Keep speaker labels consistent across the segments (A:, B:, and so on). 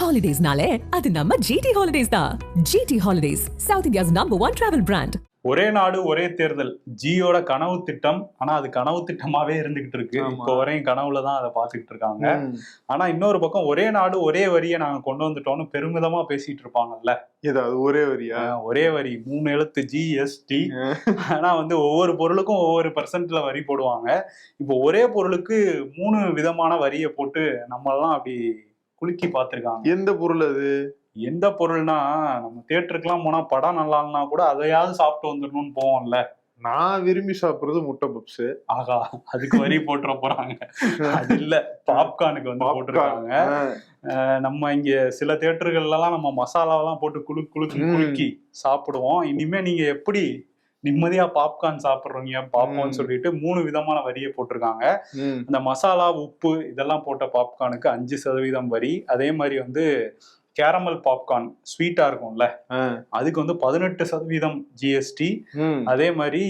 A: ஹாலிடேஸ்னாலே அது நம்ம ஜிடி ஹாலிடேஸ் தான். GT holidays south India's number one travel brand
B: ஒரே நாடு ஒரே தேர்தல். ஜியோட கனவு திட்டம் ஆனா அது கனவு திட்டமாவே இருந்துகிட்டு இருக்கு. இப்போ வரையும் கனவுல தான் அதை பார்த்துக்கிட்டு இருக்காங்க. ஆனா இன்னொரு பக்கம் ஒரே நாடு ஒரே வரியை நாங்க கொண்டு வந்துட்டோம்னு பெருமிதமா பேசிட்டு இருப்பாங்கல்ல.
C: இது அது ஒரே வரியா?
B: ஒரே வரி மூணு எழுத்து ஜிஎஸ்டி ஆனா வந்து ஒவ்வொரு பொருளுக்கும் ஒவ்வொரு பர்சன்ட்ல வரி போடுவாங்க. இப்போ ஒரே பொருளுக்கு மூணு விதமான வரியை போட்டு நம்மளெல்லாம் அப்படி குலுக்கி பார்த்திருக்காங்க.
C: எந்த பொருள் அது?
B: எந்த பொருள்னா நம்ம தியேட்டருக்குலாம் போனா படம் நல்லா இல்லைனா கூட அதையாவது சாப்பிட்டு வந்துடணும்னு போவோம்ல.
C: நான் விரும்பி சாப்பிடுறது முட்டை பப்ஸ்.
B: ஆகா அதுக்கு வரி போட்டுற போறாங்க. அது இல்ல பாப்கார்னுக்கு வந்து போட்டிருக்காங்க. நம்ம இங்க சில தியேட்டர்கள்லாம் நம்ம மசாலாவெல்லாம் போட்டு குளு குளுக்கு
C: ம்.
B: குலுக்கி சாப்பிடுவோம். இனிமே நீங்க எப்படி நிம்மதியா பாப்கார்ன் சாப்பிடுறீங்க பாப்போம்னு
C: ம்.
B: சொல்லிட்டு மூணு விதமான வரியை போட்டிருக்காங்க. இந்த மசாலா உப்பு இதெல்லாம் போட்ட பாப்கார்னுக்கு அஞ்சு சதவீதம் வரி. அதே மாதிரி வந்து கேரமல் பாப்கார்ன் ஸ்வீட்டா இருக்கும்ல. அதுக்கு வந்து பதினெட்டு சதவீதம் ஜிஎஸ்டி அதே மாதிரி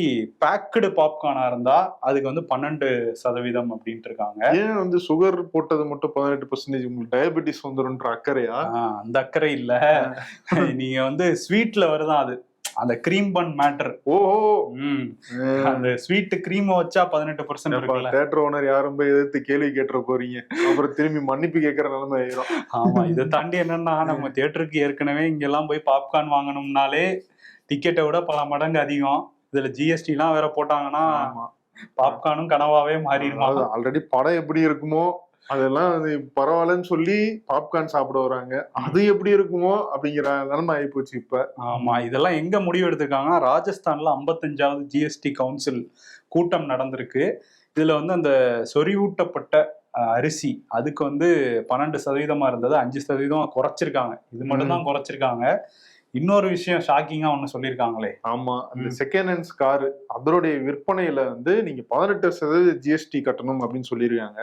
B: பேக்கடு பாப்கார்னா இருந்தா அதுக்கு வந்து பன்னெண்டு சதவீதம் அப்படின்ட்டு இருக்காங்க.
C: ஏன் வந்து சுகர் போட்டது மட்டும் பதினெட்டு பர்சன்டேஜ் உங்களுக்கு டயபெட்டிஸ் வந்துரும்ன்ற அக்கறையா?
B: அந்த அக்கறை இல்ல. நீங்க வந்து ஸ்வீட்ல வருதான் அது. அந்த கிரீம் பன் மேட்டர்
C: ஓஹோ
B: அந்த ஸ்வீட் கிரீம் வச்சா பதினெட்டு பர்சன்ட்
C: தேட்டர் ஓனர் யாரும் போய் எதிர்த்து கேள்வி கேட்டுற போறீங்க? அப்புறம் திரும்பி மன்னிப்பு கேட்கற நிலைமை ஆயிரும்.
B: ஆமா இதை தாண்டி என்னன்னா நம்ம தியேட்டருக்கு ஏற்கனவே இங்கெல்லாம் போய் பாப்கார்ன் வாங்கணும்னாலே டிக்கெட்டை விட பல மடங்கு அதிகம். இதுல ஜிஎஸ்டி எல்லாம் வேற போட்டாங்கன்னா. பாப்கார்னும் கனவாவே மாறிடுமா?
C: ஆல்ரெடி படம் எப்படி இருக்குமோ அதெல்லாம் அது பரவாயில்லன்னு சொல்லி பாப்கார்ன் சாப்பிட வராங்க. அது எப்படி இருக்குமோ அப்படிங்கிற நிலைமை ஆகி போச்சு இப்ப.
B: ஆமா இதெல்லாம் எங்க முடிவு எடுத்திருக்காங்கன்னா ராஜஸ்தான்ல ஐம்பத்தஞ்சாவது ஜிஎஸ்டி கவுன்சில் கூட்டம் நடந்திருக்கு. இதுல வந்து அந்த சொறிவூட்டப்பட்ட அரிசி அதுக்கு வந்து பன்னெண்டு சதவீதமா இருந்தது. அஞ்சு சதவீதம் குறைச்சிருக்காங்க. இது மட்டும் தான் குறைச்சிருக்காங்க. இன்னொரு விஷயம் ஷாக்கிங்கா ஒண்ணு சொல்லியிருக்காங்களே
C: ஆமா அந்த
B: ம்.
C: செகண்ட் ஹேண்ட்ஸ் கார் அதனுடைய விற்பனையில வந்து நீங்க பதினெட்டு சதவீத ஜிஎஸ்டி கட்டணும் அப்படின்னு சொல்லியிருக்காங்க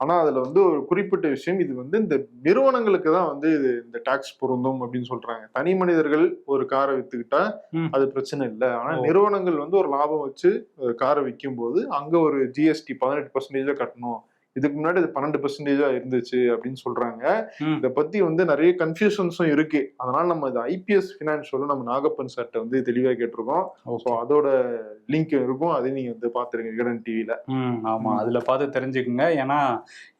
C: ஆனா அதுல வந்து ஒரு குறிப்பிட்ட விஷயம் இது வந்து இந்த நிறுவனங்களுக்கு தான் வந்து இது இந்த டாக்ஸ் பொருந்தும் அப்படின்னு சொல்றாங்க தனி மனிதர்கள் ஒரு காரை வித்துக்கிட்டா. அது பிரச்சனை இல்லை ஆனா. நிறுவனங்கள் வந்து ஒரு லாபம் வச்சு ஒரு காரை விற்கும் போது அங்க ஒரு ஜிஎஸ்டி பதினெட்டு பர்சன்டேஜா கட்டணும் இதுக்கு முன்னாடி இது பன்னெண்டு பர்சன்டேஜா இருந்துச்சு அப்படின்னு சொல்றாங்க. இதை பத்தி வந்து நிறைய கன்ஃபியூஷன்ஸும் இருக்கு. அதனால நம்ம இது ஐபிஎஸ் ஃபினான்ஷியல் நம்ம நாகப்பன் சார்ட்ட வந்து தெளிவா கேட்டிருக்கோம். ஸோ அதோட லிங்க் இருக்கும். அதையும் நீங்க வந்து பாத்துருங்க விகடன் டிவில
B: ம் ஆமா. அதுல பார்த்து தெரிஞ்சுக்குங்க. ஏன்னா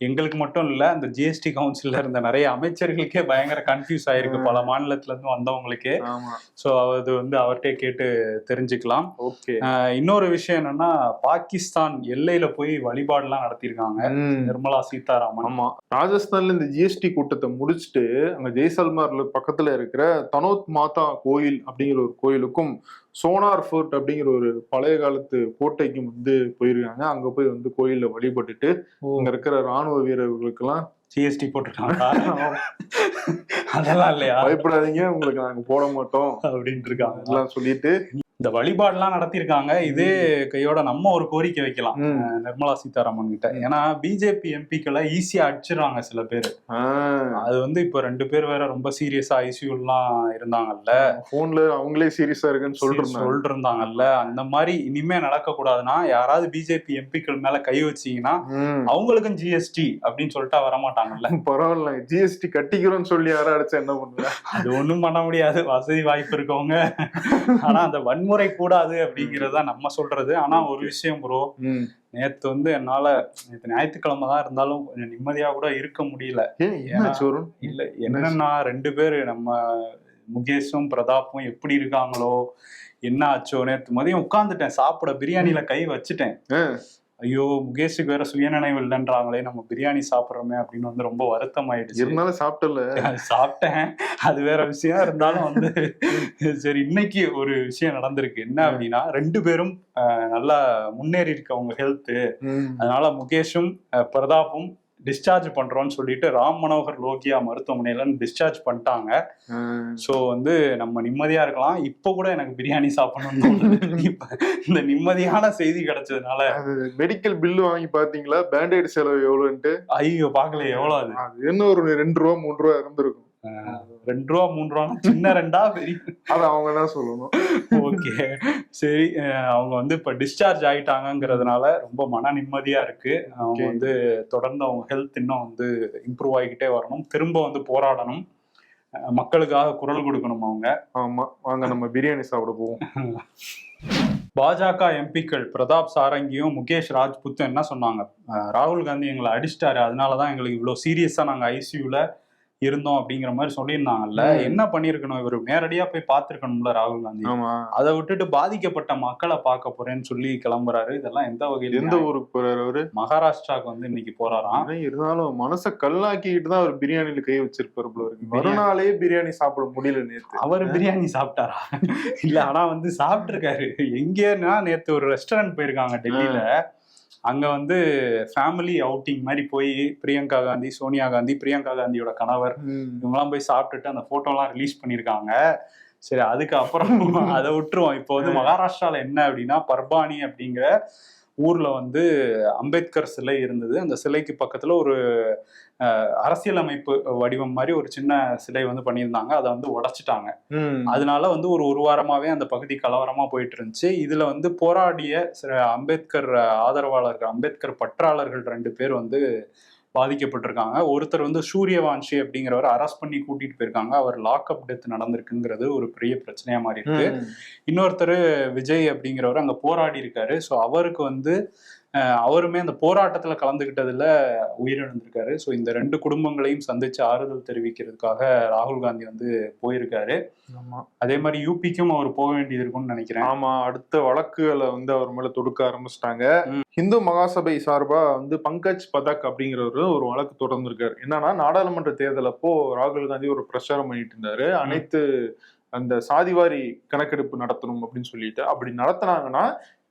B: எங்களுக்கு மட்டும் இல்ல அந்த ஜிஎஸ்டி கவுன்சில்ல இருந்த நிறைய அமைச்சர்களுக்கே பயங்கர கன்ஃபியூஸ் ஆயிருக்கு. பல மாநிலத்துல இருந்து வந்தவங்களுக்கே.
C: ஆமா.
B: ஸோ அது வந்து அவர்கிட்ட கேட்டு தெரிஞ்சுக்கலாம்.
C: ஓகே
B: இன்னொரு விஷயம் என்னன்னா பாகிஸ்தான் எல்லையில போய் வழிபாடுலாம் நடத்தியிருக்காங்க. நிர்மலா சீதாராமன்.
C: ஆமா. ராஜஸ்தான்ல இந்த ஜிஎஸ்டி கூட்டத்தை முடிச்சுட்டு அங்க ஜெய்சல்மார்ல பக்கத்துல இருக்கிற தனோத் மாதா கோயில் அப்படிங்கிற ஒரு கோயிலுக்கும் சோனார் ஃபோர்ட் அப்படிங்கிற ஒரு பழைய காலத்து கோட்டைக்கும் வந்து போயிருக்காங்க. அங்க போய் வந்து கோயில்ல வழிபட்டுட்டு அங்க இருக்கிற ராணுவ வீரர்களுக்கு எல்லாம்
B: ஜிஎஸ்டி போட்டிருக்காங்க அதெல்லாம் இல்லையா?
C: பயப்படாதீங்க. உங்களுக்கு நாங்க போட மாட்டோம்.
B: அப்படின்ட்டு இருக்காங்க.
C: எல்லாம் சொல்லிட்டு
B: இந்த வழிபாடுலாம் நடத்தியிருக்காங்க. இதே கையோட நம்ம ஒரு கோரிக்கை வைக்கலாம். நிர்மலா சீதாராமன் கிட்ட ஏன்னா பிஜேபி எம்பிக்களை ஈஸியா அடிச்சிடுறாங்க சில பேர். அது வந்து இப்போ ரெண்டு பேர் வேற ரொம்ப சீரியஸா ஐசியூலாம் இருந்தாங்கல்ல.
C: போன்ல அவங்களே சீரியஸா இருக்குன்னு சொல்லிட்டு
B: சொல்லிட்டு இருந்தாங்கல்ல அந்த மாதிரி இனிமே நடக்க கூடாதுன்னா யாராவது பிஜேபி எம்பிக்கள் மேல கை வச்சீங்கன்னா. அவங்களுக்கும் ஜிஎஸ்டி அப்படின்னு சொல்லிட்டா வரமாட்டாங்கல்ல.
C: பரவாயில்ல ஜிஎஸ்டி கட்டிக்கிறோம்னு சொல்லி யாரும் அடிச்சா என்ன பண்ணுவ?
B: அது ஒண்ணும் பண்ண முடியாது. வசதி வாய்ப்பு இருக்கவங்க. ஆனா அந்த வன்முறை கூடாது அப்படிங்கறத நம்ம சொல்றது. ஆனா ஒரு விஷயம் ப்ரோ. நேத்து வந்து என்னால நேத்து ஞாயிற்றுக்கிழமை தான் இருந்தாலும் கொஞ்சம் நிம்மதியா கூட இருக்க முடியல. இல்ல என்னன்னா ரெண்டு பேரு நம்ம முகேஷும் பிரதாப்பும் எப்படி இருக்காங்களோ என்ன ஆச்சோ நேத்து மதியம் உட்காந்துட்டேன் சாப்பிட பிரியாணில கை வச்சுட்டேன். ஐயோ முகேஷுக்கு வேற சுயநினைவு இல்லைன்றாங்களே நம்ம பிரியாணி சாப்பிடுறோமே அப்படின்னு வந்து ரொம்ப வருத்தம் ஆயிடுச்சு
C: இருந்தாலும் சாப்பிட்டல.
B: சாப்பிட்டேன். அது வேற விஷயம். இருந்தாலும் வந்து சரி இன்னைக்கு ஒரு விஷயம் நடந்திருக்கு. என்ன அப்படின்னா ரெண்டு பேரும் நல்லா முன்னேறி இருக்கவங்க ஹெல்த் அதனால முகேஷும் பிரதாப்பும் டிஸ்சார்ஜ் பண்றோம்னு சொல்லிட்டு ராம் மனோகர் லோகியா மருத்துவமனையில டிஸ்சார்ஜ் பண்ணிட்டாங்க. ஸோ வந்து நம்ம நிம்மதியா இருக்கலாம். இப்போ கூட எனக்கு பிரியாணி. இப்ப இந்த நிம்மதியான செய்தி கிடைச்சதுனால.
C: மெடிக்கல் பில்லு வாங்கி பாத்தீங்களா பேண்டேட் செலவு எவ்வளவுன்ட்டு
B: ஐயோ பார்க்கல எவ்வளவு அது?
C: என்ன ஒரு ரெண்டு ரூபா மூணு ரூபா இருந்திருக்கும்.
B: ரெண்டு ரூபா மூணு ரூபா சின்ன ரெண்டா? பெரிய?
C: அதை அவங்க தான் சொல்லணும்.
B: ஓகே. சரி அவங்க வந்து இப்ப டிஸ்சார்ஜ் ஆயிட்டாங்கங்கிறதுனால ரொம்ப மன நிம்மதியா இருக்கு. அவங்க. வந்து தொடர்ந்து அவங்க ஹெல்த் இன்னும் வந்து இம்ப்ரூவ் ஆகிக்கிட்டே வரணும். திரும்ப வந்து போராடணும். மக்களுக்காக குரல் கொடுக்கணும் அவங்க.
C: ஆமா. வாங்க நம்ம பிரியாணி சாப்பிட போவோம்.
B: பாஜக எம்பிக்கள் பிரதாப் சாரங்கியும் முகேஷ் ராஜ்புத்தும் என்ன சொன்னாங்க? ராகுல் காந்தி எங்களை அடிச்சிட்டாரு. அதனாலதான் எங்களுக்கு இவ்வளவு சீரியஸா நாங்க ஐசியூல இருந்தோம் அப்படிங்கிற மாதிரி சொல்லியிருந்தாங்கல்ல. என்ன பண்ணிருக்கணும் இவர் நேரடியா போய் பார்த்திருக்கணும்ல ராகுல் காந்தி. அதை விட்டுட்டு பாதிக்கப்பட்ட மக்களை பார்க்க போறேன்னு சொல்லி கிளம்புறாரு. இதெல்லாம் எந்த வகையில
C: எந்த ஊருக்கு போறாரு அவரு?
B: மகாராஷ்டிராக்கு வந்து இன்னைக்கு போறாராம்.
C: இருந்தாலும் மனச கல்லாக்கிட்டு தான் அவர் பிரியாணில கை வச்சிருப்பாரு போல இருக்கு.
B: பிரியாணி.
C: மறுநாளே பிரியாணி சாப்பிட முடியல நேத்து.
B: அவர் பிரியாணி சாப்பிட்டாரா? இல்ல ஆனா வந்து சாப்பிட்டிருக்காரு. எங்கேன்னா நேத்து ஒரு ரெஸ்டாரண்ட் போயிருக்காங்க டெல்லியில. அங்க வந்து ஃபேமிலி அவுட்டிங் மாதிரி போய் பிரியங்கா காந்தி சோனியா காந்தி பிரியங்கா காந்தியோட கணவர். இவங்கெல்லாம் போய் சாப்பிட்டுட்டு அந்த போட்டோலாம் ரிலீஸ் பண்ணியிருக்காங்க. சரி அதுக்கு அப்புறம் அதை விட்டுருவோம். இப்போ வந்து மகாராஷ்டிரால என்ன அப்படின்னா பர்பானி அப்படிங்கிற ஊர்ல வந்து அம்பேத்கர் சிலை இருந்தது. அந்த சிலைக்கு பக்கத்துல ஒரு அரசியலமைப்பு வடிவம் மாதிரி ஒரு சின்ன சிலை வந்து பண்ணியிருந்தாங்க. அதை வந்து உடைச்சிட்டாங்க. அதனால வந்து ஒரு ஒரு வாரமாவே அந்த பகுதி கலவரமா போயிட்டு இருந்துச்சு. இதுல வந்து போராடிய சில அம்பேத்கர் ஆதரவாளர்கள் அம்பேத்கர் பற்றாளர்கள் ரெண்டு பேர் வந்து பாதிக்கப்பட்டிருக்காங்க. ஒருத்தர் வந்து சூரியவான்ஷி அப்படிங்கிறவர் அரெஸ்ட் பண்ணி கூட்டிட்டு போயிருக்காங்க. அவர் லாக்அப் டெத் நடந்திருக்குங்கிறது ஒரு பெரிய பிரச்சனையா மாறி இருக்கு. இன்னொருத்தர் விஜய் அப்படிங்கிறவர் அங்க போராடி இருக்காரு. ஸோ அவருக்கு வந்து அவருமே அந்த போராட்டத்துல கலந்துகிட்டதுல உயிரிழந்திருக்காரு. ஸோ இந்த ரெண்டு குடும்பங்களையும் சந்திச்சு ஆறுதல் தெரிவிக்கிறதுக்காக ராகுல் காந்தி வந்து போயிருக்காரு. அதே மாதிரி யூபிக்கும் அவர் போக வேண்டியது இருக்கும்னு நினைக்கிறேன்.
C: ஆமா அடுத்த வழக்குகளை வந்து அவர் மேல தொடுக்க ஆரம்பிச்சிட்டாங்க. இந்து மகாசபை சார்பா வந்து பங்கஜ் பதக் அப்படிங்கிறவரு ஒரு வழக்கு தொடர்ந்திருக்காரு. என்னன்னா நாடாளுமன்ற தேர்தல் அப்போ ராகுல் காந்தி ஒரு பிரச்சாரம் பண்ணிட்டு இருந்தாரு. அனைத்து அந்த சாதிவாரி கணக்கெடுப்பு நடத்தணும் அப்படின்னு சொல்லிட்டு. அப்படி நடத்துனாங்கன்னா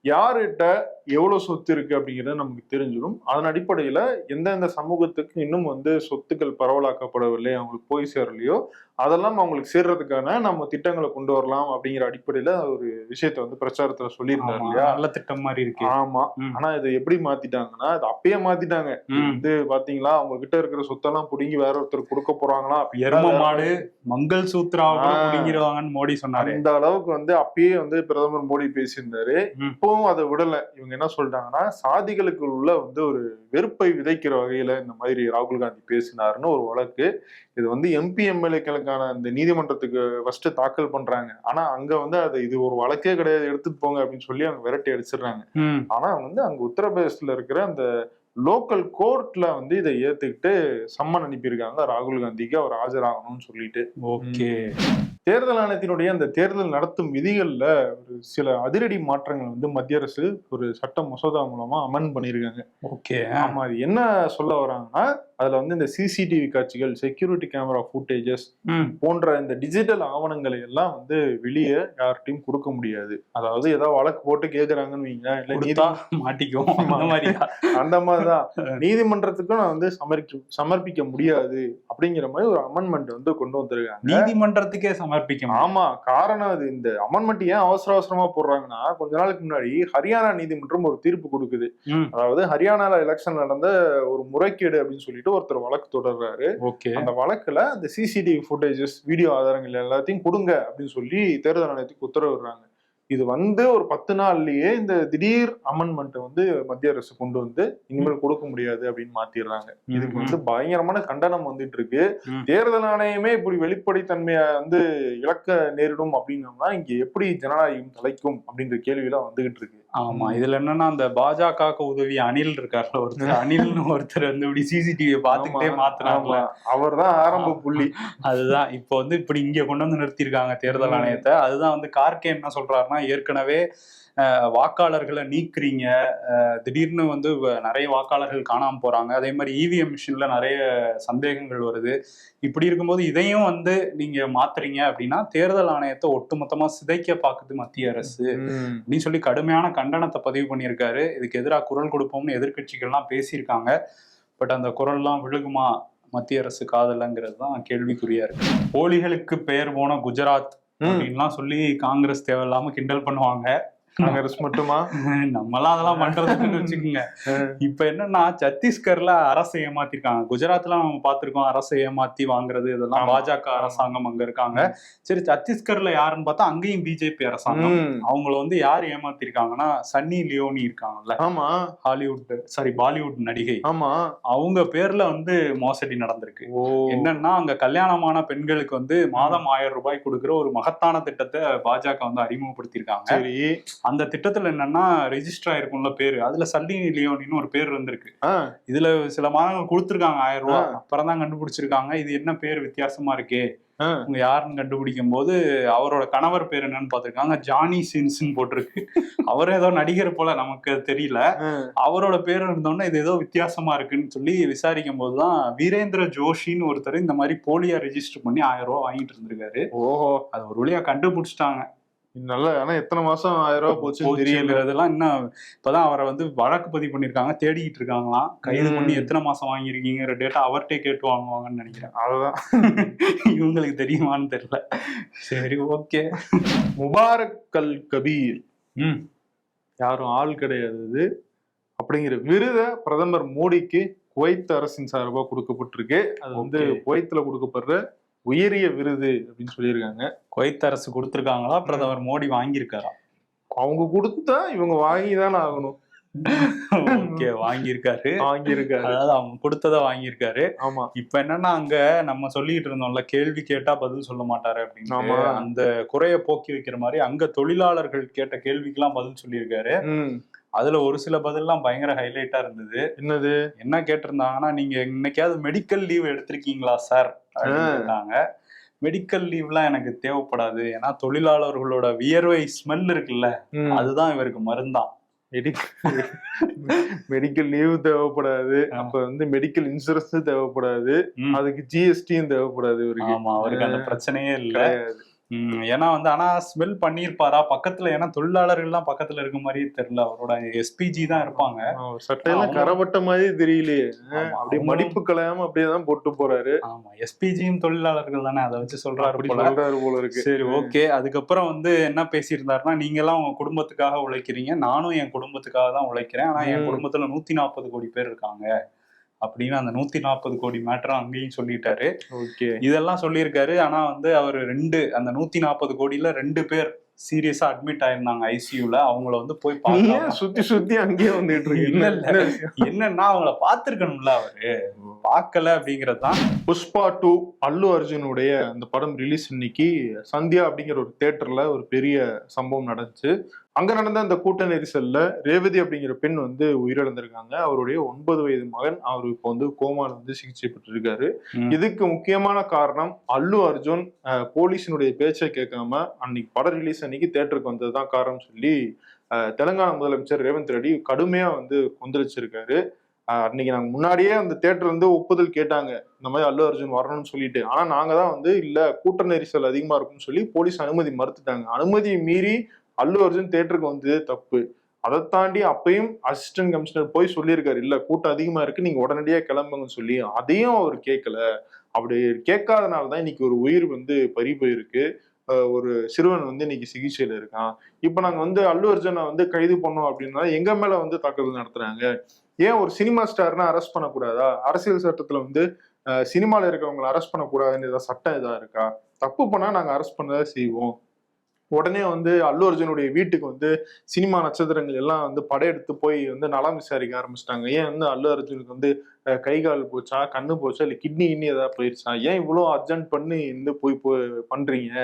C: யார்கிட்ட எவ்வளவு சொத்து இருக்கு அப்படிங்கிறது நமக்கு தெரிஞ்சிடும். அதன் அடிப்படையில எந்தெந்த சமூகத்துக்கு இன்னும் வந்து சொத்துக்கள் பரவலாக்கப்படவில்லை அவங்களுக்கு போய் சேரலையோ அதெல்லாம் அவங்களுக்கு சேர்றதுக்கான நம்ம திட்டங்களை கொண்டு வரலாம் அப்படிங்கிற அடிப்படையில ஒரு விஷயத்த வந்து பிரச்சாரத்துல சொல்லியிருந்தாரு இல்லையா?
B: நல்ல திட்டம் மாதிரி இருக்கு.
C: ஆமா.
B: ம்.
C: ஆனா இதை எப்படி மாத்திட்டாங்கன்னா இது அப்பயே மாத்திட்டாங்க. வந்து பாத்தீங்களா அவங்க கிட்ட இருக்கிற சொத்தெல்லாம் புடுங்கி வேற ஒருத்தர் கொடுக்க போறாங்களா?
B: எரும மாடு மங்கள். பிடிங்கிறவாங்கன்னு மோடி சொன்னாரு.
C: அந்த அளவுக்கு வந்து அப்பயே வந்து பிரதமர் மோடி பேசியிருந்தாரு. இப்பவும் அதை விடல. இவங்க என்ன சொல்லிட்டாங்கன்னா சாதிகளுக்கு உள்ள வந்து ஒரு வெறுப்பை விதைக்கிற வகையில இந்த மாதிரி ராகுல் காந்தி பேசினாருன்னு ஒரு வழக்கு. இது வந்து எம்பி எம்எல்ஏக்களுக்கான இந்த நீதிமன்றத்துக்கு ஃபர்ஸ்ட் தாக்கல் பண்றாங்க. ஆனா அங்க வந்து அது இது ஒரு வழக்கே கிடையாது எடுத்துட்டு போங்க அப்படின்னு சொல்லி அவங்க விரட்டி அடிச்சிடுறாங்க. ஆனா வந்து அங்க உத்தரப்பிரதேசத்துல இருக்கிற அந்த லோக்கல் கோர்ட்ல வந்து இதை ஏத்துக்கிட்டு சம்மன் அனுப்பியிருக்காங்க. ராகுல் காந்திக்கு அவர் ஆஜராகணும்னு சொல்லிட்டு.
B: ஓகே.
C: தேர்தல் ஆணையத்தினுடைய அந்த தேர்தல் நடத்தும் விதிகள்ல ஒரு சில அதிரடி மாற்றங்கள் வந்து மத்திய அரசு ஒரு சட்ட மசோதா மூலமா அமன் பண்ணியிருக்காங்க.
B: ஓகே.
C: ஆமா அது என்ன சொல்ல வராங்கன்னா அதுல வந்து இந்த சிசிடிவி காட்சிகள் செக்யூரிட்டி கேமரா ஃபுட்டேஜஸ். போன்ற இந்த டிஜிட்டல் ஆவணங்களை எல்லாம் வந்து வெளியே யார்கிட்டயும் கொடுக்க முடியாது. அதாவது ஏதாவது வழக்கு போட்டு கேக்குறாங்கன்னு வைங்க இல்ல
B: மாட்டிக்கும் அந்த மாதிரியா?
C: அந்த மாதிரிதான். நீதிமன்றத்துக்கும் நான் வந்து சமர்ப்பி சமர்ப்பிக்க முடியாது அப்படிங்கிற மாதிரி ஒரு அமெண்ட்மெண்ட் வந்து கொண்டு வந்திருக்காங்க.
B: நீதிமன்றத்துக்கே சமர்ப்பிக்கணும்.
C: ஆமா காரணம் அது. இந்த அமெண்ட்மெண்ட் ஏன் அவசர அவசரமா போடுறாங்கன்னா கொஞ்ச நாளுக்கு முன்னாடி ஹரியானா நீதிமன்றம் ஒரு தீர்ப்பு கொடுக்குது. அதாவது ஹரியானால எலெக்ஷன் நடந்த ஒரு முறைகேடு அப்படின்னு சொல்லிட்டு ஒருத்தர் வழக்கு தொடர்றாரு. அந்த வழக்குல அந்த சிசிடிவி ஃபுட்டேஜஸ் வீடியோ ஆதாரங்கள் எல்லாத்தையும் கொடுங்க அப்படின்னு சொல்லி தேர்தல் ஆணையத்துக்கு உத்தரவிடுறாங்க. இது வந்து ஒரு பத்து நாள்லயே இந்த திடீர் அமெண்ட்மெண்ட் வந்து மத்திய அரசு கொண்டு வந்து இனிமேல் கொடுக்க முடியாது அப்படின்னு மாத்திடுறாங்க. இதுக்கு வந்து பயங்கரமான கண்டனம் வந்துட்டு இருக்கு. தேர்தல் ஆணையமே இப்படி வெளிப்படைத்தன்மையை வந்து இழக்க நேரிடும் அப்படின்னோம்னா இங்க எப்படி ஜனநாயகம் தலைக்கும் அப்படின்ற கேள்வியெல்லாம் வந்துகிட்டு இருக்கு.
B: ஆமா. இதுல என்னன்னா அந்த பாஜகவுக்கு உதவி அனில் இருக்காருல ஒருத்தர். அனில்னு ஒருத்தர் வந்து இப்படி சிசிடிவி பாத்துக்கிட்டே மாத்துனாங்கல்ல
C: அவர் தான் ஆரம்ப புள்ளி.
B: அதுதான். இப்போ வந்து இப்படி இங்க கொண்டு வந்து நிறுத்தியிருக்காங்க தேர்தல்
C: ம்.
B: ஆணையத்தை. அதுதான் வந்து கார்கே என்ன சொல்றாருன்னா ஏற்கனவே வாக்காளர்களை நீக்குறீங்க. திடீர்னு வந்து நிறைய வாக்காளர்கள் காணாம போறாங்க. அதே மாதிரி இவிஎம் மிஷின்ல நிறைய சந்தேகங்கள் வருது. இப்படி இருக்கும்போது இதையும் வந்து நீங்க மாத்துறீங்க அப்படின்னா தேர்தல் ஆணையத்தை ஒட்டுமொத்தமா சிதைக்க பாக்குது மத்திய அரசு. அப்படின்னு சொல்லி கடுமையான கண்டனத்தை பதிவு பண்ணியிருக்காரு. இதுக்கு எதிராக குரல் கொடுப்போம்னு எதிர்க்கட்சிகள்லாம் பேசியிருக்காங்க. பட் அந்த குரல்லாம் விழுகுமா மத்திய அரசு காதலங்கிறது தான் கேள்விக்குறியா இருக்கு. போலிகளுக்கு பெயர் போன குஜராத். அப்படின்லாம் சொல்லி காங்கிரஸ் தேவையில்லாம கிண்டல் பண்ணுவாங்க.
C: காங்கிரஸ் மட்டுமா?
B: நம்மலாம் அதெல்லாம் பண்றதுன்னு வச்சுக்கோங்க. இப்ப என்னன்னா சத்தீஸ்கர்ல அரசை ஏமாத்திருக்காங்க. குஜராத்ல நம்ம பார்த்திருக்கோம் அரசை ஏமாத்தி வாங்குறது இதெல்லாம். பாஜக அரசாங்கம் அங்க இருக்காங்க. சரி சத்தீஸ்கர்ல யாருன்னு பார்த்தா அங்கேயும் பிஜேபி அரசாங்கம். அவங்கள வந்து யார் ஏமாத்திருக்காங்கன்னா சன்னி லியோனி இருக்காங்கல்ல.
C: ஆமா.
B: ஹாலிவுட் சாரி பாலிவுட் நடிகை.
C: ஆமா.
B: அவங்க பேர்ல வந்து மோசடி நடந்திருக்கு. என்னன்னா அங்க கல்யாணமான பெண்களுக்கு வந்து மாதம் ஆயிரம் ரூபாய் கொடுக்குற ஒரு மகத்தான திட்டத்தை பாஜக வந்து அறிமுகப்படுத்தியிருக்காங்க.
C: சரி.
B: அந்த திட்டத்துல என்னன்னா ரெஜிஸ்டர் ஆயிருக்கும்ல பேரு. அதுல சல்லி லியோனின்னு ஒரு பேர் இருந்திருக்கு. இதுல சில மாதங்கள் கொடுத்துருக்காங்க ஆயிரம் ரூபாய். அப்புறம் தான் கண்டுபிடிச்சிருக்காங்க. இது என்ன பேர் வித்தியாசமா இருக்கே. இவங்க யாருன்னு கண்டுபிடிக்கும் போது அவரோட கணவர் பேர் என்னன்னு பார்த்திருக்காங்க. ஜானி சின்ஸ்ன்னு போட்டிருக்கு. அவர் ஏதோ நடிகர் போல நமக்கு தெரியல. அவரோட பேர் இருந்தோன்னே இது ஏதோ வித்தியாசமா இருக்குன்னு சொல்லி விசாரிக்கும் போதுதான் வீரேந்திர ஜோஷின்னு ஒருத்தர் இந்த மாதிரி போலியா ரெஜிஸ்டர் பண்ணி ஆயிரம் ரூபாய் வாங்கிட்டு இருந்திருக்காரு.
C: ஓஹோ.
B: அது ஒரு வழியா கண்டுபிடிச்சிட்டாங்க.
C: நல்ல ஆனா எத்தனை மாசம் ஆயிரம் ரூபாய் போச்சுன்னு தெரியல
B: போச்சுங்கிறதெல்லாம் இன்னும் இப்பதான் அவரை வந்து வழக்கு பதிவு பண்ணிருக்காங்க தேடிக்கிட்டு இருக்காங்களாம். கைது. பண்ணி எத்தனை மாசம் வாங்கியிருக்கீங்கிற டேட்டா அவர்கிட்டே கேட்டு வாங்குவாங்கன்னு நினைக்கிறேன்.
C: அதுதான்.
B: இவங்களுக்கு தெரியுமான்னு தெரியல. சரி ஓகே.
C: முபாரக் அல் கபீர்.
B: ம்.
C: யாரும் ஆள் கிடையாது. அப்படிங்கிற விருதை பிரதமர் மோடிக்கு குவைத் அரசின் சார்பா கொடுக்கப்பட்டிருக்கு. அது வந்து. குவைத்துல கொடுக்கப்படுற உயரிய விருது அப்படின்னு சொல்லியிருக்காங்க.
B: குவைத் அரசு கொடுத்துருக்காங்களா? பிரதமர் மோடி வாங்கியிருக்காரா?
C: அவங்க கொடுத்தா இவங்க வாங்கி தானே ஆகணும்.
B: ஓகே வாங்கியிருக்காரு.
C: வாங்கியிருக்காரு.
B: அதாவது அவங்க கொடுத்ததை வாங்கியிருக்காரு.
C: ஆமா.
B: இப்ப என்னன்னா அங்க நம்ம சொல்லிட்டு இருந்தோம்ல கேள்வி கேட்டா பதில் சொல்ல மாட்டாரு அப்படின்னு. அந்த குறைய போக்கி வைக்கிற மாதிரி அங்க தொழிலாளர்கள் கேட்ட கேள்விக்கெல்லாம் பதில் சொல்லியிருக்காரு. அதுல ஒரு சில பதில்லாம் பயங்கர ஹைலைட்டா இருந்தது.
C: என்னது?
B: என்ன கேட்டிருந்தாங்கன்னா நீங்க இன்னைக்காவது மெடிக்கல் லீவ் எடுத்திருக்கீங்களா சார் கேட்டாங்க. மெடிக்கல் லீவ்லாம் எனக்கு தேவைப்படாது. ஏன்னா தொழிலாளர்களோட வியர்வை ஸ்மெல் இருக்குல்ல. அதுதான் இவருக்கு மருந்தான்
C: மெடிக்கல் லீவ் தேவைப்படாது. அப்ப வந்து மெடிக்கல் இன்சூரன்ஸ் தேவைப்படாது. அதுக்கு ஜிஎஸ்டியும் தேவைப்படாது இவருக்கு.
B: ஆமா அவருக்கு அந்த பிரச்சனையே இல்ல. ஏன்னா வந்து ஆனா ஸ்மெல் பண்ணியிருப்பாரா? பக்கத்துல ஏன்னா தொழிலாளர்கள்லாம் பக்கத்துல இருக்க மாதிரியே தெரியல. அவரோட எஸ்பிஜி தான் இருப்பாங்க.
C: சட்டையெல்லாம் கரவட்ட மாதிரி தெரியலையே. அப்படியே மடிப்பு கலையாம அப்படியே தான் போட்டு போறாரு.
B: ஆமா எஸ்பிஜியும் தொழிலாளர்கள் தானே? அதை வச்சு சொல்றாரு
C: சொல்றாரு போல இருக்கு.
B: சரி ஓகே. அதுக்கப்புறம் வந்து என்ன பேசியிருந்தாருன்னா நீங்க எல்லாம் உங்க குடும்பத்துக்காக உழைக்கிறீங்க. நானும் என் குடும்பத்துக்காக தான் உழைக்கிறேன். ஆனா என். குடும்பத்துல நூத்தி நாற்பது கோடி பேர் இருக்காங்க. அப்படின்னு அந்த நூத்தி நாற்பது கோடி மேட்டரும் அங்கேயும் சொல்லிட்டாரு.
C: ஓகே.
B: இதெல்லாம் சொல்லியிருக்காரு. ஆனா வந்து அவர் ரெண்டு அந்த நூத்தி நாற்பது கோடியில ரெண்டு பேர் சீரியஸா அட்மிட் ஆயிருந்தாங்க ஐசியூல அவங்கள வந்து போய் பார்க்க
C: சுத்தி சுத்தி அங்கேயே வந்துட்டு இருக்கு
B: இல்ல, இல்ல. என்னன்னா அவங்கள பார்த்திருக்கணும்ல அவரு. பார்க்கல அப்படிங்கிறது தான்.
C: புஷ்பா டூ அல்லு அர்ஜுனுடைய அந்த படம் ரிலீஸ் இன்னைக்கு சந்தியா அப்படிங்கிற ஒரு தேட்டர்ல ஒரு பெரிய சம்பவம் நடந்துச்சு. அங்க நடந்த அந்த கூட்ட நெரிசல்ல ரேவதி அப்படிங்கிற பெண் வந்து உயிரிழந்திருக்காங்க. அவருடைய ஒன்பது வயது மகன் அவர் இப்போ வந்து கோமால வந்து சிகிச்சை பெற்றிருக்காரு. இதுக்கு முக்கியமான காரணம் அல்லு அர்ஜுன் போலீஸினுடைய பேச்சை கேட்காம அன்னைக்கு படம் ரிலீஸ் அன்னைக்கு தேட்டருக்கு வந்ததுதான் காரணம் சொல்லி தெலுங்கானா முதலமைச்சர் ரேவந்த் ரெட்டி கடுமையா வந்து கொந்தளிச்சிருக்காரு. அன்னைக்கு நாங்க முன்னாடியே அந்த தேட்டர் வந்து ஒப்புதல் கேட்டாங்க. இந்த மாதிரி அல்லு அர்ஜுன் வரணும்னு சொல்லிட்டு. ஆனா நாங்க தான் வந்து இல்ல கூட்ட நெரிசல் அதிகமா இருக்கும்னு சொல்லி போலீஸ் அனுமதி மறுத்துட்டாங்க. அனுமதியை மீறி அல்லு அர்ஜுன் தேட்டருக்கு வந்ததே தப்பு. அதை தாண்டி அப்பயும் அசிஸ்டன்ட் கமிஷனர் போய் சொல்லியிருக்காரு இல்ல கூட்டம் அதிகமா இருக்கு நீங்க உடனடியா கிளம்புங்கன்னு சொல்லி. அதையும் அவர் கேட்கல அப்படி கேட்காதனால தான் இன்னைக்கு ஒரு உயிர் வந்து பறி போயிருக்கு. ஒரு சிறுவன் வந்து இன்னைக்கு சிகிச்சையில இருக்கான். இப்ப நாங்க வந்து அல்லு அர்ஜுனை வந்து கைது பண்ணோம் அப்படின்னா எங்க மேல வந்து தாக்குதல் நடத்துறாங்க? ஏன் ஒரு சினிமா ஸ்டார்னா அரெஸ்ட் பண்ணக்கூடாதா? அரசியல் சட்டத்துல வந்து சினிமாவில் சினிமால இருக்கவங்களை அரெஸ்ட் பண்ணக்கூடாதுன்னு ஏதாவது சட்டம் இதா இருக்கா? தப்பு பண்ணா நாங்க அரெஸ்ட் பண்ணதான் செய்வோம். உடனே வந்து அல்லு அர்ஜுனுடைய வீட்டுக்கு வந்து சினிமா நட்சத்திரங்கள் எல்லாம் வந்து படையெடுத்து போய் வந்து நலம் விசாரிக்க ஆரம்பிச்சிட்டாங்க. ஏன் வந்து அல்லு அர்ஜுனுக்கு வந்து கை கால் போச்சா கண்ணு போச்சா இல்ல கிட்னி கிட்னி ஏதாவது போயிருச்சா? ஏன் இவ்வளோ அர்ஜென்ட் பண்ணி வந்து போய் பண்றீங்க?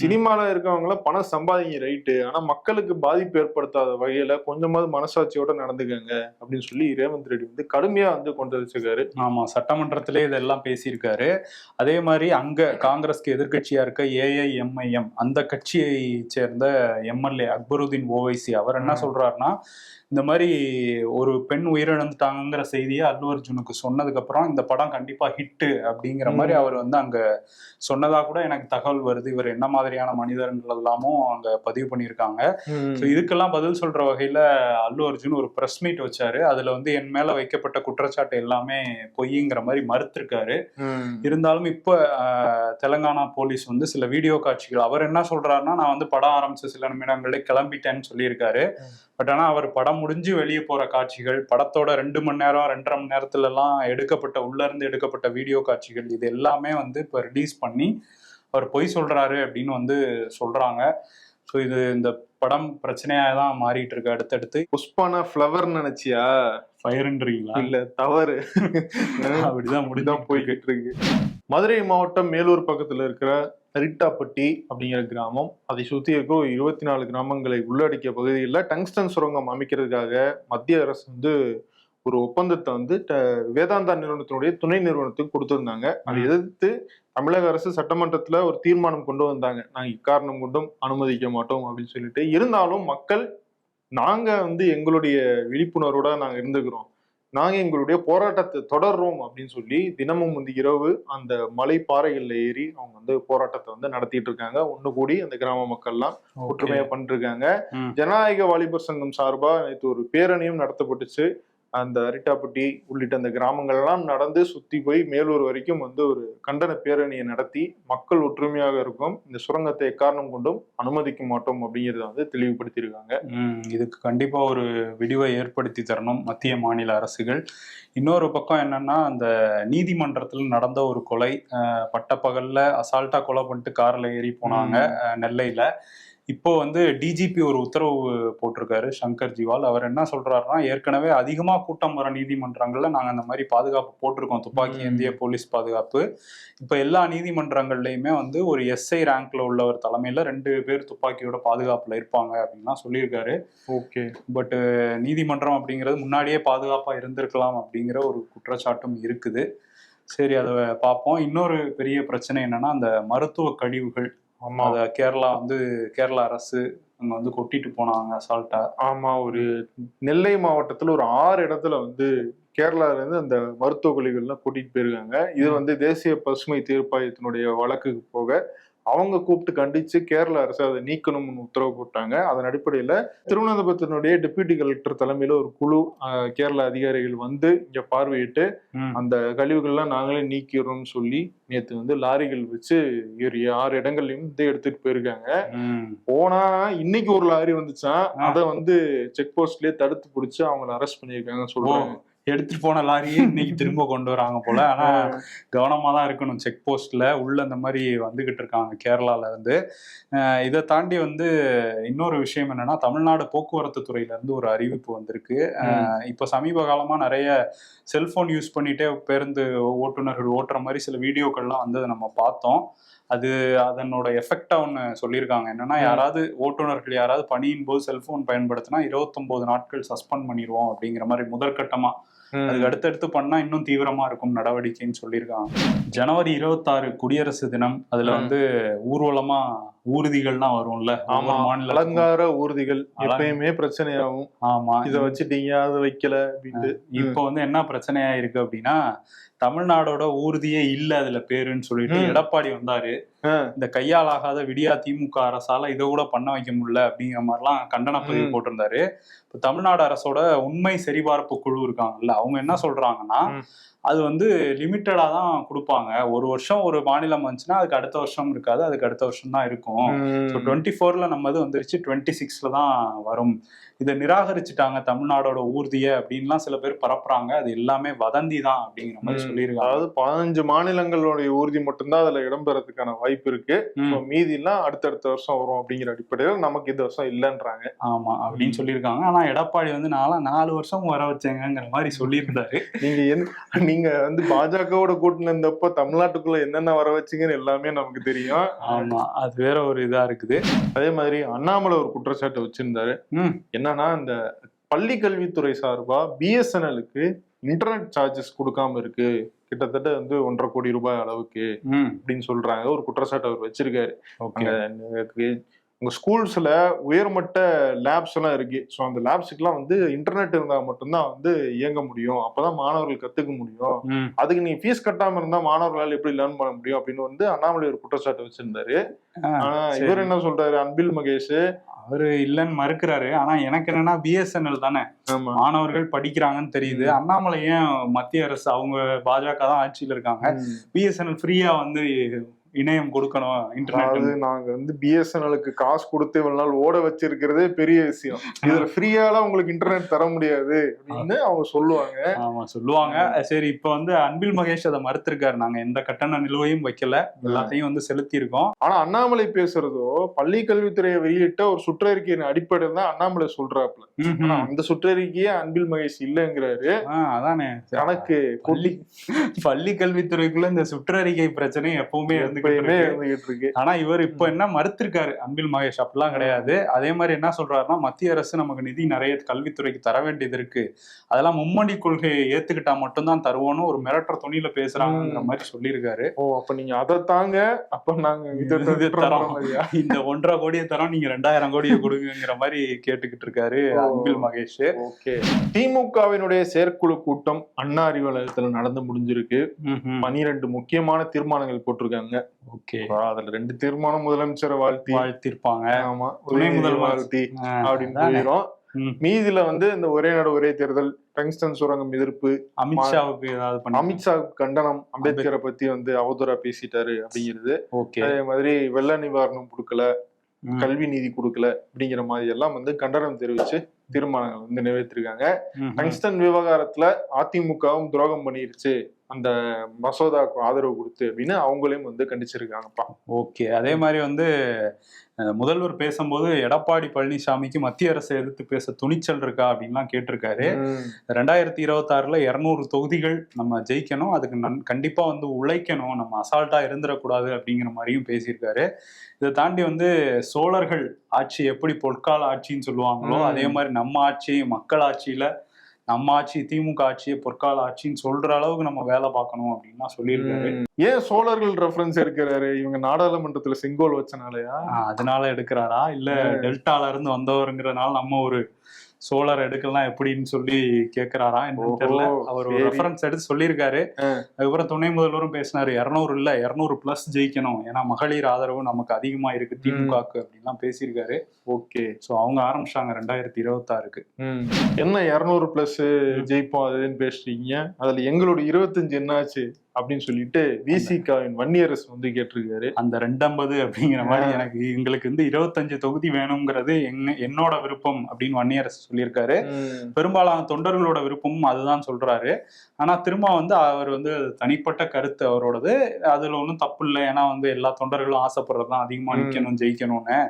C: சினிமால இருக்கவங்கள பணம் சம்பாதிங்க ரைட்டு ஆனா மக்களுக்கு பாதிப்பு ஏற்படுத்தாத வகையில கொஞ்சமாவது மனசாட்சியோட நடந்துக்கங்க அப்படின்னு சொல்லி ரேவந்த் ரெட்டி வந்து கடுமையா வந்து கொண்டு வச்சிருக்காரு.
B: ஆமா சட்டமன்றத்திலே இதெல்லாம் பேசியிருக்காரு. அதே மாதிரி அங்க காங்கிரஸ்க்கு எதிர்க்கட்சியா இருக்க ஏஐஎம்ஐஎம் அந்த கட்சியை சேர்ந்த எம்எல்ஏ அக்பருதீன் ஓவைசி அவர் என்ன. சொல்றாருன்னா இந்த மாதிரி ஒரு பெண் உயிரிழந்துட்டாங்கிற செய்தியை அல்லு அர்ஜுனுக்கு நமக்கு சொன்னதுக்கு அப்புறம் இந்த படம் கண்டிப்பா ஹிட்டு அப்படிங்கிற மாதிரி. அவர் வந்து அங்க சொன்னதா கூட எனக்கு தகவல் வருது. இவர் என்ன மாதிரியான மனிதர்கள் எல்லாமும் அங்க பதிவு பண்ணியிருக்காங்க. ஸோ இதுக்கெல்லாம் பதில் சொல்ற வகையில அல்லு அர்ஜுன் ஒரு பிரஸ் மீட் வச்சாரு. அதுல வந்து என் மேல வைக்கப்பட்ட குற்றச்சாட்டு எல்லாமே பொய்ங்கிற மாதிரி மறுத்திருக்காரு. இருந்தாலும் இப்போ தெலங்கானா போலீஸ் வந்து சில வீடியோ காட்சிகள் அவர் என்ன சொல்றாருன்னா நான் வந்து படம் ஆரம்பிச்ச சில நிமிடங்களே கிளம்பிட்டேன்னு சொல்லியிருக்காரு. பட் ஆனா அவர் படம் முடிஞ்சு வெளியே போற காட்சிகள் படத்தோட ரெண்டு மணி நேரம் ரெண்டரை மணி நேரத்துல எல்லாம் எடுக்கப்பட்ட உள்ள இருந்து எடுக்கப்பட்ட வீடியோ காட்சிகள் இது எல்லாமே வந்து இப்போ ரிலீஸ் பண்ணி அவர் பொய் சொல்றாரு அப்படின்னு வந்து சொல்றாங்க. ஸோ இது இந்த படம் பிரச்சனையா தான் மாறிட்டு இருக்கு அடுத்தடுத்து.
C: புஷ்பானா ஃப்ளவர் நினைச்சியா?
B: ஃபயர்ன்றீங்களா
C: இல்ல தவறு.
B: அப்படிதான்
C: அப்படிதான்
B: முடிதான்
C: போய்கிட்டு இருக்கு. மதுரை மாவட்டம் மேலூர் பக்கத்துல இருக்கிற ரிட்டாப்பட்டி அப்படிங்கிற கிராமம். அதை சுத்தி இருக்க ஒரு இருபத்தி நாலு கிராமங்களை உள்ளடக்கிய பகுதியில் டங்ஸ்டன் சுரங்கம் அமைக்கிறதுக்காக மத்திய அரசு வந்து ஒரு ஒப்பந்தத்தை வந்து வேதாந்தா நிறுவனத்தினுடைய துணை நிறுவனத்துக்கு கொடுத்திருந்தாங்க. அதை. எதிர்த்து தமிழக அரசு சட்டமன்றத்துல ஒரு தீர்மானம் கொண்டு வந்தாங்க. நாங்க இக்காரணம் கொண்டும் அனுமதிக்க மாட்டோம் அப்படின்னு சொல்லிட்டு. இருந்தாலும் மக்கள் நாங்க வந்து எங்களுடைய விழிப்புணர்வோட நாங்க இருந்துக்கிறோம். நாங்க எங்களுடைய போராட்டத்தை தொடர்றோம் அப்படின்னு சொல்லி தினமும் வந்து இரவு அந்த மலை பாறைகள்ல ஏறி அவங்க வந்து போராட்டத்தை வந்து நடத்திட்டு இருக்காங்க. ஒண்ணு கூடி அந்த கிராம மக்கள்லாம் ஒற்றுமையா பண்ணிட்டு இருக்காங்க. ஜனநாயக வாலிபர் சங்கம் சார்பா நேற்று ஒரு பேரணியும் நடத்தப்பட்டுச்சு. அந்த அரிட்டாப்பட்டி உள்ளிட்ட அந்த கிராமங்கள் எல்லாம் நடந்து சுத்தி போய் மேலூர் வரைக்கும் வந்து ஒரு கண்டன பேரணியை நடத்தி மக்கள் ஒற்றுமையாக இருக்கும். இந்த சுரங்கத்தை எக்காரணம் கொண்டும் அனுமதிக்க மாட்டோம் அப்படிங்கிறத வந்து தெளிவுபடுத்தியிருக்காங்க.
B: இதுக்கு கண்டிப்பா ஒரு விடிவை ஏற்படுத்தி தரணும் மத்திய மாநில அரசுகள். இன்னொரு பக்கம் என்னன்னா அந்த நீதிமன்றத்தில் நடந்த ஒரு கொலை பட்டப்பகல்ல அசால்ட்டா கொலை பண்ணிட்டு கார்ல ஏறி போனாங்க நெல்லையில. இப்போ வந்து டிஜிபி ஒரு உத்தரவு போட்டிருக்காரு சங்கர் ஜிவால். அவர் என்ன சொல்றாருன்னா ஏற்கனவே அதிகமா கூட்டம் வர நீதிமன்றங்கள்ல நாங்க அந்த மாதிரி பாதுகாப்பு போட்டிருக்கோம். துப்பாக்கி
C: ம்.
B: ஏந்திய போலீஸ் பாதுகாப்பு. இப்போ எல்லா நீதிமன்றங்கள்லயுமே வந்து ஒரு எஸ்ஐ ரேங்க்ல உள்ளவர் தலைமையில ரெண்டு பேர் துப்பாக்கியோட பாதுகாப்புல இருப்பாங்க அப்படின்லாம் சொல்லியிருக்காரு.
C: ஓகே.
B: பட் நீதிமன்றம் அப்படிங்கிறது முன்னாடியே பாதுகாப்பா இருந்திருக்கலாம் அப்படிங்கிற ஒரு குற்றச்சாட்டும் இருக்குது. சரி அதை பார்ப்போம் இன்னொரு பெரிய பிரச்சனை என்னன்னா அந்த மருத்துவ கழிவுகள்.
C: ஆமா.
B: அத கேரளா வந்து கேரளா அரசு அங்க வந்து கொட்டிட்டு போனாங்க அசால்ட்டா
C: ஆமா ஒரு நெல்லை மாவட்டத்துல ஒரு ஆறு இடத்துல வந்து கேரளால இருந்து அந்த மருத்துவ கழிவுகள்லாம் கூட்டிட்டு போயிருக்காங்க. இது வந்து தேசிய பசுமை தீர்ப்பாயத்தினுடைய வழக்குக்கு போக அவங்க கூப்பிட்டு கண்டிச்சு கேரள அரசு அதை நீக்கணும்னு உத்தரவு போட்டாங்க அதன் அடிப்படையில திருவனந்தபுரத்தினுடைய டெப்யூட்டி கலெக்டர் தலைமையில ஒரு குழு கேரள அதிகாரிகள் வந்து இங்க பார்வையிட்டு. அந்த கழிவுகள்லாம் நாங்களே நீக்கிறோம்னு சொல்லி நேத்து வந்து லாரிகள் வச்சு ஒரு ஆறு இடங்கள்லயும் வந்து எடுத்துட்டு போயிருக்காங்க. போனா இன்னைக்கு ஒரு லாரி வந்துச்சான்
B: ஆ.
C: அத வந்து செக் போஸ்ட்லயே தடுத்து பிடிச்சு அவங்கள அரெஸ்ட் பண்ணிருக்காங்க
B: ஓ
C: சொல்றாங்க
B: எடுத்துட்டு போன லாரியே இன்னைக்கு திரும்ப கொண்டு வராங்க போல. ஆனா கவனமா தான் இருக்கணும். செக் போஸ்ட்ல உள்ள இந்த மாதிரி வந்துகிட்டு இருக்காங்க கேரளால இருந்து. இதை தாண்டி வந்து இன்னொரு விஷயம் என்னன்னா தமிழ்நாடு போக்குவரத்து துறையில இருந்து ஒரு அறிவிப்பு வந்திருக்கு. இப்ப சமீப காலமா நிறைய செல்போன் யூஸ் பண்ணிட்டே பேருந்து ஓட்டுநர்கள் ஓட்டுற மாதிரி சில வீடியோக்கள்லாம் வந்ததை நம்ம பார்த்தோம். அது அதனோட எஃபெக்டா ஒன்று சொல்லியிருக்காங்க. என்னன்னா. யாராவது ஓட்டுநர்கள் யாராவது பணியின் போது செல்போன் பயன்படுத்தினா இருபத்தொன்பது நாட்கள் சஸ்பெண்ட் பண்ணிடுவோம் அப்படிங்கிற மாதிரி முதற்கட்டமா. அதுக்கு அடுத்தடுத்து பண்ணா இன்னும் தீவிரமா இருக்கும் நடவடிக்கைன்னு சொல்லியிருக்காங்க. ஜனவரி இருபத்தாறு குடியரசு தினம். அதுல. வந்து ஊர்வலமா ஊர்திகள்லாம் வரும்ல.
C: ஆமா.
B: மாநிலத்துக்கும்.
C: அலங்கார ஊர்திகள் எப்பயுமே பிரச்சனையாகும்.
B: ஆமா.
C: இத வச்சுட்டீங்க அதை வைக்கல
B: இப்போ வந்து என்ன பிரச்சனையா இருக்கு அப்படின்னா தமிழ்நாடோட ஊர்தியே இல்ல அதுல பேருன்னு சொல்லிட்டு. எடப்பாடி வந்தாரு. இந்த கையாலாகாத விடியா திமுக அரசால இதை கூட பண்ண வைக்க முடியல அப்படிங்கிற மாதிரிலாம் கண்டன பதிவு. போட்டிருந்தாரு இப்போ தமிழ்நாடு அரசோட உண்மை சரிபார்ப்பு குழு இருக்காங்கல்ல அவங்க என்ன சொல்றாங்கன்னா. அது வந்து லிமிட்டடா தான் கொடுப்பாங்க ஒரு வருஷம் ஒரு மாநிலம் வந்துச்சுன்னா அதுக்கு அடுத்த வருஷம் இருக்காது அதுக்கு அடுத்த வருஷம் தான் இருக்கும். ஸோ டுவெண்ட்டி ஃபோர்ல நம்ம இது வந்துருச்சு டுவெண்ட்டி சிக்ஸ்ல தான் வரும் இதை நிராகரிச்சுட்டாங்க தமிழ்நாடோட ஊர்தியை அப்படின்லாம் சில பேர் பரப்புறாங்க. அது எல்லாமே வதந்தி தான் அப்படிங்கிற மாதிரி. சொல்லியிருக்காங்க.
C: அதாவது பதினஞ்சு மாநிலங்களுடைய ஊர்தி மட்டும்தான் அதுல இடம்பெறதுக்கான வாய்ப்பு இருக்கு. மீதி எல்லாம் அடுத்தடுத்த வருஷம் வரும் அப்படிங்கிற அடிப்படையில் நமக்கு இந்த வருஷம் இல்லைன்றாங்க.
B: ஆமா அப்படின்னு சொல்லியிருக்காங்க. ஆனா எடப்பாடி வந்து நாளா நாலு வருஷம் வர வச்சேங்கிற மாதிரி சொல்லியிருந்தாரு.
C: நீங்க நீங்க வந்து பாஜகவோட கூட்டணி இருந்தப்போ தமிழ்நாட்டுக்குள்ள என்னென்ன வர வச்சீங்கன்னு எல்லாமே நமக்கு தெரியும்.
B: ஆமா அது வேற ஒரு இதா இருக்குது.
C: அதே மாதிரி அண்ணாமலை ஒரு குற்றச்சாட்டு வச்சிருந்தாரு.
B: ம்.
C: என்னன்னா இந்த பள்ளி கல்வித்துறை சார்பா பிஎஸ்என்எலுக்கு இன்டர்நெட் சார்ஜஸ் கொடுக்காம இருக்கு. கிட்டத்தட்ட வந்து ஒன்றரை கோடி ரூபாய் அளவுக்கு அப்படின்னு சொல்றாங்க. ஒரு குற்றச்சாட்டு அவர் வச்சிருக்காரு. உங்க ஸ்கூல்ஸ்ல உயர்மட்ட லேப்ஸ் எல்லாம் இருக்கு. ஸோ அந்த லேப்ஸுக்குலாம் வந்து இன்டர்நெட் இருந்தா மட்டும்தான் வந்து இயங்க முடியும். அப்பதான் மாணவர்கள் கத்துக்க முடியும். அதுக்கு நீ ஃபீஸ் கட்டாம இருந்தா மாணவர்களால் எப்படி லேர்ன் பண்ண முடியும் அப்படின்னு வந்து அண்ணாமலை ஒரு குற்றச்சாட்டு வச்சிருந்தாரு. ஆனா. இவர் என்ன சொல்றாரு? அன்பில் மகேஷ்.
B: அவரு இல்லைன்னு மறுக்கிறாரு. ஆனா எனக்கு என்னன்னா பிஎஸ்என்எல் தானே. மாணவர்கள் படிக்கிறாங்கன்னு தெரியுது. அண்ணாமலை ஏன் மத்திய அரசு அவங்க பாஜக தான் ஆட்சியில இருக்காங்க. பிஎஸ்என்எல் ஃப்ரீயா வந்து இணையம் கொடுக்கணும் இன்டர்நெட்
C: நாங்க வந்து பிஎஸ்என்எலுக்கு காசு கொடுத்து இவ்வளவு நாள் ஓட வச்சிருக்கிறதே பெரிய விஷயம். இதுல ஃப்ரீயாலாம் உங்களுக்கு இன்டர்நெட் தர முடியாது அப்படின்னு அவங்க சொல்லுவாங்க.
B: ஆமா சொல்லுவாங்க. சரி இப்ப வந்து அன்பில் மகேஷ் அதை மறுத்திருக்காரு. நாங்க எந்த கட்டண நிலுவையும் வைக்கல. எல்லாத்தையும் வந்து செலுத்தி இருக்கோம்
C: ஆனா அண்ணாமலை பேசுறதோ பள்ளி கல்வித்துறையை வெளியிட்ட ஒரு சுற்றறிக்கையின் அடிப்படையில் தான் அண்ணாமலை சொல்றாப்புல. ஆனா அந்த சுற்றறிக்கையே அன்பில் மகேஷ் இல்லைங்கிறாரு.
B: அதானே.
C: கணக்கு
B: பள்ளி பள்ளி கல்வித்துறைக்குள்ள இந்த சுற்றறிக்கை பிரச்சனை எப்பவுமே இருந்துகிட்டு
C: எப்பயுமே
B: இருக்கு
C: இருந்துகிட்டு இருக்கு.
B: ஆனா இவர் இப்ப என்ன மறுத்திருக்காரு? அன்பில் மகேஷ் அப்படிலாம் கிடையாது. அதே மாதிரி என்ன சொல்றாருன்னா மத்திய அரசு நமக்கு நிதி நிறைய கல்வித்துறைக்கு தர வேண்டியது இருக்கு. அதெல்லாம் மும்மொழி கொள்கையை ஏத்துக்கிட்டா மட்டும்தான் தருவோம்னு ஒரு மிரட்டுற துணியில பேசுறாங்கிற மாதிரி சொல்லியிருக்காரு.
C: ஓ அப்ப நீங்க அதை தாங்க அப்ப நாங்க இதை
B: தரோம். இந்த ஒன்றரை கோடியை தரோம் நீங்க ரெண்டாயிரம் கோடியை கொடுங்கிற மாதிரி கேட்டுக்கிட்டு இருக்காரு. அன்பில் மகேஷ்.
C: ஓகே. திமுகவினுடைய செயற்குழு கூட்டம் அண்ணா அறிவாலயத்துல நடந்து முடிஞ்சிருக்கு. பனிரெண்டு முக்கியமான தீர்மானங்கள் போட்டிருக்காங்க.
B: ஓகே.
C: அதுல ரெண்டு தீர்மானம் முதலமைச்சரை வாழ்த்தி
B: வாழ்த்திருப்பாங்க.
C: ஆமா
B: துணை முதல்வர்
C: வாழ்த்தி அப்படின்னு. போயிடும். மீதில வந்து இந்த ஒரே நாடு ஒரே தேர்தல் டங்ஸ்டன் சுரங்கம் எதிர்ப்பு
B: அமித்ஷாவுக்கு ஏதாவது பண்ணி
C: அமித்ஷா கண்டனம் அம்பேத்கரை பத்தி வந்து அவதூறா பேசிட்டாரு அப்படிங்கிறது.
B: ஓகே.
C: அதே மாதிரி வெள்ள நிவாரணம் கொடுக்கல கல்வி நீதி கொடுக்கல அப்படிங்கிற மாதிரி எல்லாம் வந்து கண்டனம் தெரிவிச்சு தீர்மானங்கள் வந்து நிறைவேற்றிருக்காங்க. டங்ஸ்டன் விவகாரத்துல அதிமுகவும் துரோகம் பண்ணிருச்சு. அந்த மசோதாவுக்கு ஆதரவு கொடுத்து அப்படின்னு அவங்களையும் வந்து கண்டிச்சிருக்காங்கப்பா
B: ஓகே அதே மாதிரி வந்து முதல்வர் பேசும்போது எடப்பாடி பழனிசாமிக்கு மத்திய அரசை எதிர்த்து பேச துணிச்சல் இருக்கா அப்படின்லாம் கேட்டிருக்காரு. ரெண்டாயிரத்தி இருபத்தாறுல இருநூறு தொகுதிகள் நம்ம ஜெயிக்கணும் அதுக்கு நன் கண்டிப்பா வந்து உழைக்கணும் நம்ம அசால்ட்டா இருந்துடக்கூடாது அப்படிங்கிற மாதிரியும் பேசியிருக்காரு இதை தாண்டி வந்து சோழர்கள் ஆட்சி எப்படி பொற்கால ஆட்சின்னு சொல்லுவாங்களோ. அதே மாதிரி நம்ம ஆட்சி மக்கள் ஆட்சியில நம்ம ஆட்சி திமுக ஆட்சியை பொற்கால ஆட்சின்னு சொல்ற அளவுக்கு நம்ம வேலை பார்க்கணும் அப்படின்லாம் சொல்லியிருக்காரு.
C: ஏன் சோழர்கள் ரெஃபரன்ஸ் எடுக்கிறாரு? இவங்க நாடாளுமன்றத்துல செங்கோல் வச்சனாலயா?
B: அதனால எடுக்கிறாரா? இல்ல டெல்டால இருந்து வந்தவருங்கிறனால நம்ம ஒரு சோலார் எடுக்கலாம் எப்படின்னு சொல்லி கேக்குறாரா என்னன்னு தெரியல. அவர் ஒரு. ரெஃபரன்ஸ் எடுத்து சொல்லியிருக்காரு. அதுக்கப்புறம் துணை முதல்வரும் பேசினாரு இருநூறு இல்ல இருநூறு பிளஸ் ஜெயிக்கணும். ஏன்னா மகளிர் ஆதரவு நமக்கு அதிகமா இருக்கு திமுகக்கு அப்படின்லாம் பேசியிருக்காரு.
C: ஓகே.
B: சோ அவங்க ஆரம்பிச்சாங்க ரெண்டாயிரத்தி இருபத்தாறுக்கு.
C: என்ன இருநூறு பிளஸ் ஜெயிப்போம் அதுன்னு பேசுறீங்க? அதுல எங்களோட இருபத்தஞ்சு என்னாச்சு? அப்படின்னு சொல்லிட்டு விசிகாவின் வன்னியரசு வந்து கேட்டிருக்காரு.
B: அந்த ரெண்டம்பது அப்படிங்கிற மாதிரி எனக்கு எங்களுக்கு வந்து இருபத்தஞ்சு தொகுதி வேணுங்கிறது என்னோட விருப்பம் அப்படின்னு வன்னியரசு சொல்லியிருக்காரு. பெரும்பாலான தொண்டர்களோட விருப்பமும் அதுதான் சொல்றாரு. ஆனா திரும்ப வந்து அவர் வந்து தனிப்பட்ட கருத்து அவரோடது. அதுல ஒன்றும் தப்பு இல்லை. ஏன்னா வந்து எல்லா தொண்டர்களும் ஆசைப்படுறதுதான். அதிகமா. நிக்கணும் ஜெயிக்கணும்னு.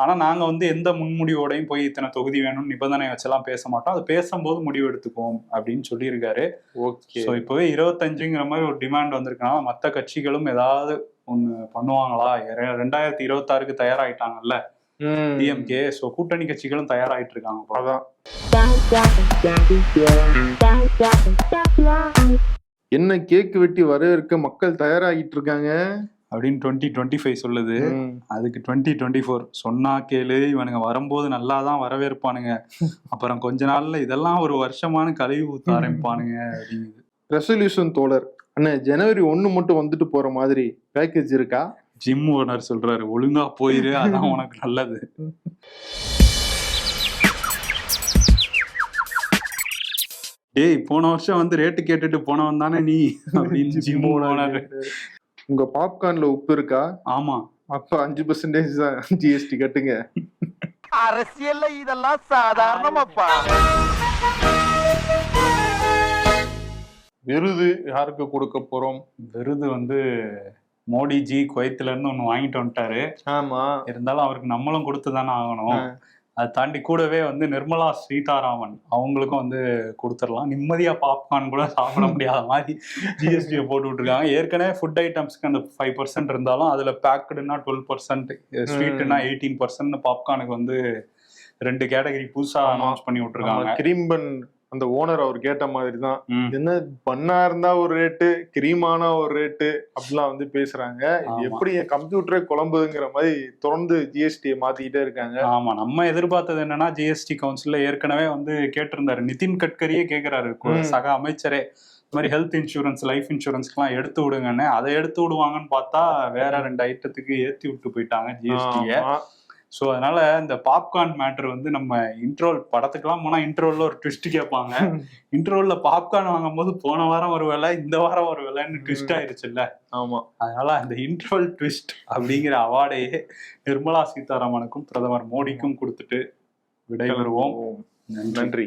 B: ஆனா நாங்க வந்து எந்த முன்முடிவோடையும் போய் இத்தனை தொகுதி வேணும்னு நிபந்தனை வச்செல்லாம் பேச மாட்டோம். அது பேசும்போது முடிவு எடுத்துக்குவோம் அப்படின்னு சொல்லியிருக்காரு.
C: ஓகே.
B: ஸோ இப்போவே இருபத்தஞ்சுங்கிற மாதிரி ஒரு டிமாண்ட் வந்திருக்கனால மற்ற கட்சிகளும் ஏதாவது ஒண்ணு பண்ணுவாங்களா? ரெண்டாயிரத்தி இருபத்தாறுக்கு தயாராயிட்டாங்கல்ல.
C: ம்.
B: டிஎம்கே ஸோ கூட்டணி கட்சிகளும் தயாராயிட்டு இருக்காங்க.
C: அதான். என்ன கேக் வெட்டி வரவேற்க மக்கள் தயாராகிட்டு இருக்காங்க
B: அப்படின்னு டுவெண்ட்டி டுவெண்ட்டி ஃபைவ் சொல்லுது. அதுக்கு டுவெண்ட்டி டுவெண்ட்டி ஃபோர் சொன்னா கேளு இவனுங்க வரும்போது நல்லா தான் வரவேற்பானுங்க. அப்புறம் கொஞ்ச நாள்ல இதெல்லாம் ஒரு வருஷமான கழுவி ஊத்த ஆரம்பிப்பானுங்க அப்படிங்குது.
C: ரெசல்யூஷன் தோழர். அண்ணா ஜனவரி ஒண்ணு மட்டும் வந்துட்டு போற மாதிரி பேக்கேஜ் இருக்கா?
B: ஜிம் ஓனர் சொல்றாரு ஒழுங்கா போயிரு அதான் உனக்கு நல்லது. ஏய் போன வருஷம் வந்து ரேட்டு கேட்டுட்டு போனவன் தானே நீ? அப்படின்னு ஜிம் ஓனர்
C: உங்க பாப்கார்ன்ல உப்பு இருக்கா?
B: ஆமா.
C: அப்ப அஞ்சு பர்சன்டேஜ் தான் ஜிஎஸ்டி கட்டுங்க.
D: அரசியல்ல இதெல்லாம் சாதாரணமாப்பா.
C: விருது யாருக்கு கொடுக்க போறோம்?
B: விருது வந்து மோடிஜி குவைத்துல இருந்து ஒண்ணு வாங்கிட்டு வந்துட்டாரு.
C: ஆமா.
B: இருந்தாலும் அவருக்கு நம்மளும் கொடுத்து தானே ஆகணும். அதை தாண்டி கூடவே வந்து நிர்மலா சீதாராமன் அவங்களுக்கும் வந்து கொடுத்துடலாம். நிம்மதியா பாப்கார்ன் கூட சாப்பிட முடியாத மாதிரி ஜிஎஸ்டியை போட்டு விட்டுருக்காங்க. ஏற்கனவே ஃபுட் ஐட்டம்ஸ்க்கு அந்த ஃபைவ் பர்சன்ட் இருந்தாலும் அதுல பேக்கடுனா டுவெல் பர்சன்ட் ஸ்வீட்டுனா எயிட்டீன் பர்சன்ட் பாப்கார்னுக்கு வந்து ரெண்டு கேட்டகரி புதுசா
C: ஆமா.
B: அனௌன்ஸ் பண்ணி விட்டுருக்காங்க.
C: கிரீம்பன் அந்த ஓனர் அவர் கேட்ட மாதிரி தான். என்ன பண்ணா இருந்தா ஒரு ரேட்டு கிரீமானா ஒரு ரேட்டு அப்படிலாம் வந்து பேசுறாங்க. இது. எப்படி கம்ப்யூட்டரே குழம்புதுங்கிற மாதிரி தொடர்ந்து ஜிஎஸ்டியை மாத்திக்கிட்டே இருக்காங்க.
B: ஆமா நம்ம எதிர்பார்த்தது என்னன்னா ஜிஎஸ்டி கவுன்சில்ல ஏற்கனவே வந்து கேட்டிருந்தாரு. நிதின் கட்கரியே கேக்குறாரு. கு-
C: ம்.
B: சக அமைச்சரே. இந்த மாதிரி ஹெல்த் இன்சூரன்ஸ் லைஃப் இன்சூரன்ஸ்க்குலாம் எடுத்து விடுங்கன்னு. அதை எடுத்து விடுவாங்கன்னு பார்த்தா வேற ரெண்டு ஐட்டத்துக்கு ஏத்தி விட்டு போயிட்டாங்க ஜிஎஸ்டிய. ஸோ அதனால இந்த பாப்கார்ன் மேட்டர் வந்து நம்ம இன்ட்ரோல் படத்துக்குலாம் போனா இன்ட்ரோல்ல ஒரு ட்விஸ்ட் கேட்பாங்க. இன்ட்ரோல்ல பாப்கார்ன் வாங்கும் போது போன வாரம் ஒரு விலை இந்த வாரம் ஒரு விலைன்னு ட்விஸ்ட் ஆயிருச்சுல்ல?
C: ஆமா.
B: அதனால அந்த இன்ட்ரோல் ட்விஸ்ட் அப்படிங்கிற அவார்டையே நிர்மலா சீதாராமனுக்கும் பிரதமர் மோடிக்கும் கொடுத்துட்டு விடைபெறுவோம். நன்றி.